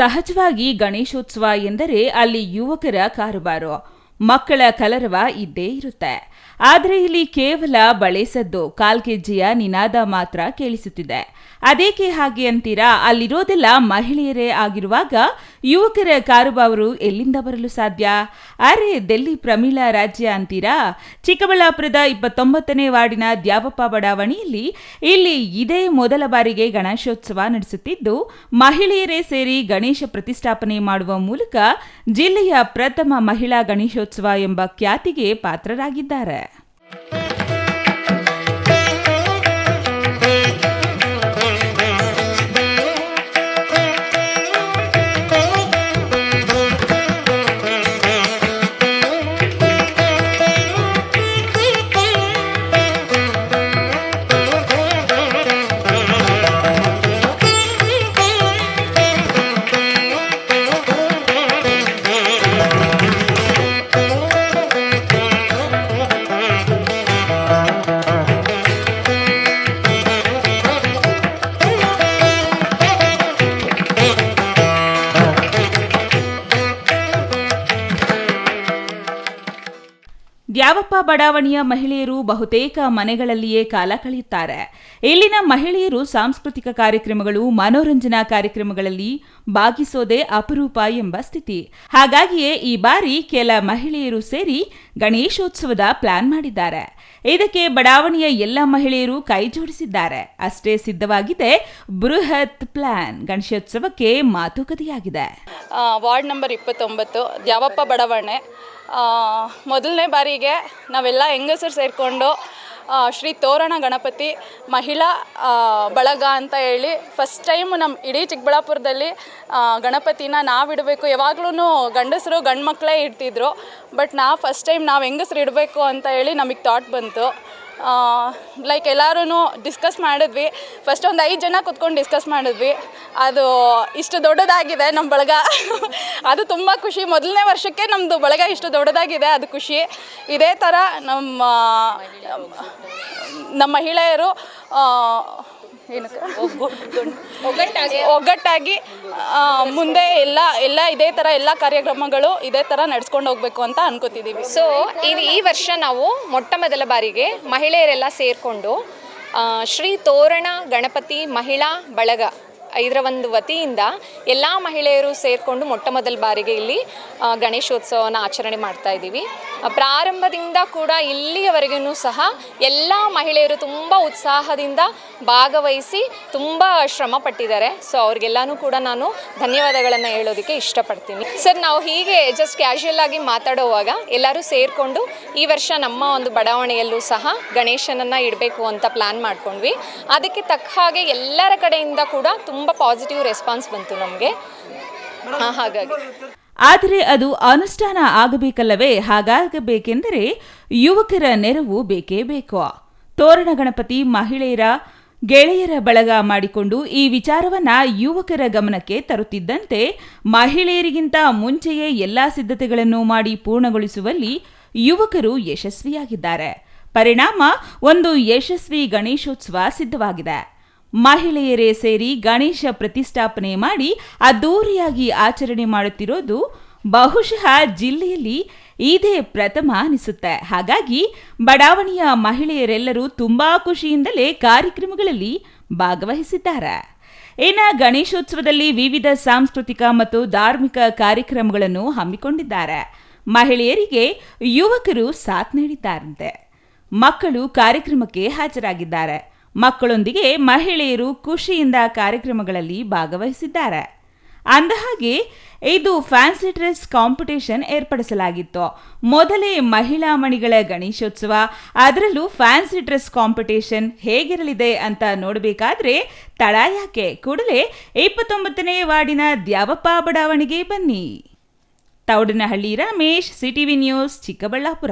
ಸಹಜವಾಗಿ ಗಣೇಶೋತ್ಸವ ಎಂದರೆ ಅಲ್ಲಿ ಯುವಕರ ಕಾರುಬಾರು ಮಕ್ಕಳ ಕಲರವ ಇದ್ದೇ ಇರುತ್ತೆ. ಆದರೆ ಇಲ್ಲಿ ಕೇವಲ ಬಳೆಸದ್ದು, ಕಾಲ್ಗೆಜ್ಜೆಯ ನಿನಾದ ಮಾತ್ರ ಕೇಳಿಸುತ್ತಿದೆ. ಅದೇಕೆ ಹಾಗೆ ಅಂತೀರಾ? ಅಲ್ಲಿರೋದೆಲ್ಲ ಮಹಿಳೆಯರೇ ಆಗಿರುವಾಗ ಯುವಕರ ಕಾರುಬಾವರು ಎಲ್ಲಿಂದ ಬರಲು ಸಾಧ್ಯ? ಅರೆ, ದೆಲ್ಲಿ ಪ್ರಮೀಳಾ ರಾಜ್ಯ ಅಂತೀರಾ? ಚಿಕ್ಕಬಳ್ಳಾಪುರದ ಇಪ್ಪತ್ತೊಂಬತ್ತನೇ ವಾರ್ಡಿನ ದ್ಯಾವಪ್ಪ ಬಡಾವಣೆಯಲ್ಲಿ ಇಲ್ಲಿ ಇದೇ ಮೊದಲ ಬಾರಿಗೆ ಗಣೇಶೋತ್ಸವ ನಡೆಸುತ್ತಿದ್ದು, ಮಹಿಳೆಯರೇ ಸೇರಿ ಗಣೇಶ ಪ್ರತಿಷ್ಠಾಪನೆ ಮಾಡುವ ಮೂಲಕ ಜಿಲ್ಲೆಯ ಪ್ರಥಮ ಮಹಿಳಾ ಗಣೇಶೋತ್ಸವ ಎಂಬ ಖ್ಯಾತಿಗೆ ಪಾತ್ರರಾಗಿದ್ದಾರೆ. Thank you. ದ್ಯಾವಪ್ಪ ಬಡಾವಣೆಯ ಮಹಿಳೆಯರು ಬಹುತೇಕ ಮನೆಗಳಲ್ಲಿಯೇ ಕಾಲ ಕಳೆಯುತ್ತಾರೆ. ಇಲ್ಲಿನ ಮಹಿಳೆಯರು ಸಾಂಸ್ಕೃತಿಕ ಕಾರ್ಯಕ್ರಮಗಳು, ಮನೋರಂಜನಾ ಕಾರ್ಯಕ್ರಮಗಳಲ್ಲಿ ಭಾಗಿಸೋದೇ ಅಪರೂಪ ಎಂಬ ಸ್ಥಿತಿ. ಹಾಗಾಗಿಯೇ ಈ ಬಾರಿ ಕೆಲ ಮಹಿಳೆಯರು ಸೇರಿ ಗಣೇಶೋತ್ಸವದ ಪ್ಲಾನ್ ಮಾಡಿದ್ದಾರೆ. ಇದಕ್ಕೆ ಬಡಾವಣೆಯ ಎಲ್ಲ ಮಹಿಳೆಯರು ಕೈ ಜೋಡಿಸಿದ್ದಾರೆ. ಅಷ್ಟೇ ಸಿದ್ಧವಾಗಿದೆ ಬೃಹತ್ ಪ್ಲಾನ್. ಗಣೇಶೋತ್ಸವಕ್ಕೆ ಮಾತುಕತೆಯಾಗಿದೆ. ವಾರ್ಡ್ ನಂಬರ್ ಇಪ್ಪತ್ತೊಂಬತ್ತು, ಯಾವಪ್ಪ ಬಡಾವಣೆ. ಮೊದಲನೇ ಬಾರಿಗೆ ನಾವೆಲ್ಲ ಹೆಂಗಸರು ಸೇರಿಕೊಂಡು ಶ್ರೀ ತೋರಣ ಗಣಪತಿ ಮಹಿಳಾ ಬಳಗ ಅಂತ ಹೇಳಿ ಫಸ್ಟ್ ಟೈಮ್ ನಮ್ಮ ಇಡೀ ಚಿಕ್ಕಬಳ್ಳಾಪುರದಲ್ಲಿ ಗಣಪತಿನ ನಾವು ಇಡಬೇಕು ಯಾವಾಗ್ಲೂ ಗಂಡಸರು ಗಂಡು ಮಕ್ಕಳೇ ಇಡ್ತಿದ್ರು. ಬಟ್ ನಾವು ಫಸ್ಟ್ ಟೈಮ್ ನಾವು ಹೆಂಗಸರು ಇಡಬೇಕು ಅಂತ ಹೇಳಿ ನಮಗೆ ಥಾಟ್ ಬಂತು. ಲೈಕ್ ಎಲ್ಲರೂ ಡಿಸ್ಕಸ್ ಮಾಡಿದ್ವಿ. ಫಸ್ಟ್ ಒಂದು ಐದು ಜನ ಕುತ್ಕೊಂಡು ಡಿಸ್ಕಸ್ ಮಾಡಿದ್ವಿ. ಅದು ಇಷ್ಟು ದೊಡ್ಡದಾಗಿದೆ ನಮ್ಮ ಬಳಗ. ಅದು ತುಂಬ ಖುಷಿ. ಮೊದಲನೇ ವರ್ಷಕ್ಕೆ ನಮ್ಮದು ಬಳಗ ಇಷ್ಟು ದೊಡ್ಡದಾಗಿದೆ, ಅದು ಖುಷಿ. ಇದೇ ಥರ ನಮ್ಮ ನಮ್ಮ ಮಹಿಳೆಯರು ಏನಕ್ಕೆ? ಒಗ್ಗಟ್ಟಾಗಿ ಆ, ಮುಂದೆ ಎಲ್ಲ ಎಲ್ಲ ಇದೇ ಥರ ಎಲ್ಲ ಕಾರ್ಯಕ್ರಮಗಳು ಇದೇ ಥರ ನಡ್ಸ್ಕೊಂಡು ಹೋಗ್ಬೇಕು ಅಂತ ಅನ್ಕೋತಿದ್ದೀವಿ ಸೊ ಇದು ಈ ವರ್ಷ ನಾವು ಮೊಟ್ಟ ಮೊದಲ ಬಾರಿಗೆ ಮಹಿಳೆಯರೆಲ್ಲ ಸೇರಿಕೊಂಡು ಶ್ರೀ ತೋರಣ ಗಣಪತಿ ಮಹಿಳಾ ಬಳಗ ಇದರ ಒಂದು ವತಿಯಿಂದ ಎಲ್ಲ ಮಹಿಳೆಯರು ಸೇರಿಕೊಂಡು ಮೊಟ್ಟ ಮೊದಲ ಬಾರಿಗೆ ಇಲ್ಲಿ ಗಣೇಶೋತ್ಸವವನ್ನು ಗಣೇಶೋತ್ಸವನ ಆಚರಣೆ ಮಾಡ್ತಾ ಇದ್ದೀವಿ. ಪ್ರಾರಂಭದಿಂದ ಕೂಡ ಇಲ್ಲಿಯವರೆಗೂ ಸಹ ಎಲ್ಲ ಮಹಿಳೆಯರು ತುಂಬ ಉತ್ಸಾಹದಿಂದ ಭಾಗವಹಿಸಿ ತುಂಬ ಶ್ರಮ ಪಟ್ಟಿದ್ದಾರೆ. ಸೊ ಅವ್ರಿಗೆಲ್ಲನೂ ಕೂಡ ನಾನು ಧನ್ಯವಾದಗಳನ್ನು ಹೇಳೋದಕ್ಕೆ ಇಷ್ಟಪಡ್ತೀನಿ. ಸರ್ ನಾವು ಹೀಗೆ ಜಸ್ಟ್ ಕ್ಯಾಶುಯಲ್ ಆಗಿ ಮಾತಾಡುವಾಗ ಎಲ್ಲರೂ ಸೇರಿಕೊಂಡು ಈ ವರ್ಷ ನಮ್ಮ ಒಂದು ಬಡಾವಣೆಯಲ್ಲೂ ಸಹ ಗಣೇಶನನ್ನು ಇಡಬೇಕು ಅಂತ ಪ್ಲ್ಯಾನ್ ಮಾಡ್ಕೊಂಡ್ವಿ. ಅದಕ್ಕೆ ತಕ್ಕ ಹಾಗೆ ಎಲ್ಲರ ಕಡೆಯಿಂದ ಕೂಡ ತುಂಬ ಪಾಸಿಟಿವ್ ರೆಸ್ಪಾನ್ಸ್ ಬಂತು ನಮಗೆ. ಹಾಗಾಗಿ. ಆದರೆ ಅದು ಅನುಷ್ಠಾನ ಆಗಬೇಕಲ್ಲವೇ? ಹಾಗಾಗಬೇಕೆಂದರೆ ಯುವಕರ ನೆರವು ಬೇಕೇ ಬೇಕು. ತೋರಣ ಗಣಪತಿ ಮಹಿಳೆಯರ ಗೆಳೆಯರ ಬಳಗ ಮಾಡಿಕೊಂಡು ಈ ವಿಚಾರವನ್ನ ಯುವಕರ ಗಮನಕ್ಕೆ ತರುತ್ತಿದ್ದಂತೆ ಮಹಿಳೆಯರಿಗಿಂತ ಮುಂಚೆಯೇ ಎಲ್ಲಾ ಸಿದ್ಧತೆಗಳನ್ನು ಮಾಡಿ ಪೂರ್ಣಗೊಳಿಸುವಲ್ಲಿ ಯುವಕರು ಯಶಸ್ವಿಯಾಗಿದ್ದಾರೆ. ಪರಿಣಾಮ ಒಂದು ಯಶಸ್ವಿ ಗಣೇಶೋತ್ಸವ ಸಿದ್ಧವಾಗಿದೆ. ಮಹಿಳೆಯರೇ ಸೇರಿ ಗಣೇಶ ಪ್ರತಿಷ್ಠಾಪನೆ ಮಾಡಿ ಅದ್ದೂರಿಯಾಗಿ ಆಚರಣೆ ಮಾಡುತ್ತಿರೋದು ಬಹುಶಃ ಜಿಲ್ಲೆಯಲ್ಲಿ ಇದೇ ಪ್ರಥಮ ಅನಿಸುತ್ತೆ. ಹಾಗಾಗಿ ಬಡಾವಣೆಯ ಮಹಿಳೆಯರೆಲ್ಲರೂ ತುಂಬಾ ಖುಷಿಯಿಂದಲೇ ಕಾರ್ಯಕ್ರಮಗಳಲ್ಲಿ ಭಾಗವಹಿಸಿದ್ದಾರೆ. ಇನ್ನು ಗಣೇಶೋತ್ಸವದಲ್ಲಿ ವಿವಿಧ ಸಾಂಸ್ಕೃತಿಕ ಮತ್ತು ಧಾರ್ಮಿಕ ಕಾರ್ಯಕ್ರಮಗಳನ್ನು ಹಮ್ಮಿಕೊಂಡಿದ್ದಾರೆ. ಮಹಿಳೆಯರಿಗೆ ಯುವಕರು ಸಾಥ್ ನೀಡಿದ್ದಾರಂತೆ. ಮಕ್ಕಳು ಕಾರ್ಯಕ್ರಮಕ್ಕೆ ಹಾಜರಾಗಿದ್ದಾರೆ. ಮಕ್ಕಳೊಂದಿಗೆ ಮಹಿಳೆಯರು ಖುಷಿಯಿಂದ ಕಾರ್ಯಕ್ರಮಗಳಲ್ಲಿ ಭಾಗವಹಿಸಿದ್ದಾರೆ. ಅಂದಹಾಗೆ, ಇದು ಫ್ಯಾನ್ಸಿ ಡ್ರೆಸ್ ಕಾಂಪಿಟೇಷನ್ ಏರ್ಪಡಿಸಲಾಗಿತ್ತು. ಮೊದಲೇ ಮಹಿಳಾ ಮಣಿಗಳ ಗಣೇಶೋತ್ಸವ, ಅದರಲ್ಲೂ ಫ್ಯಾನ್ಸಿ ಡ್ರೆಸ್ ಕಾಂಪಿಟೇಷನ್ ಹೇಗಿರಲಿದೆ ಅಂತ ನೋಡಬೇಕಾದ್ರೆ ತಡ ಯಾಕೆ? ಕೂಡಲೇ ಇಪ್ಪತ್ತೊಂಬತ್ತನೇ ವಾರ್ಡಿನ ದ್ಯಾವಪ್ಪ ಬಡಾವಣೆಗೆ ಬನ್ನಿ. Thoudanahalli Ramesh, CTV news, Chikkaballapura.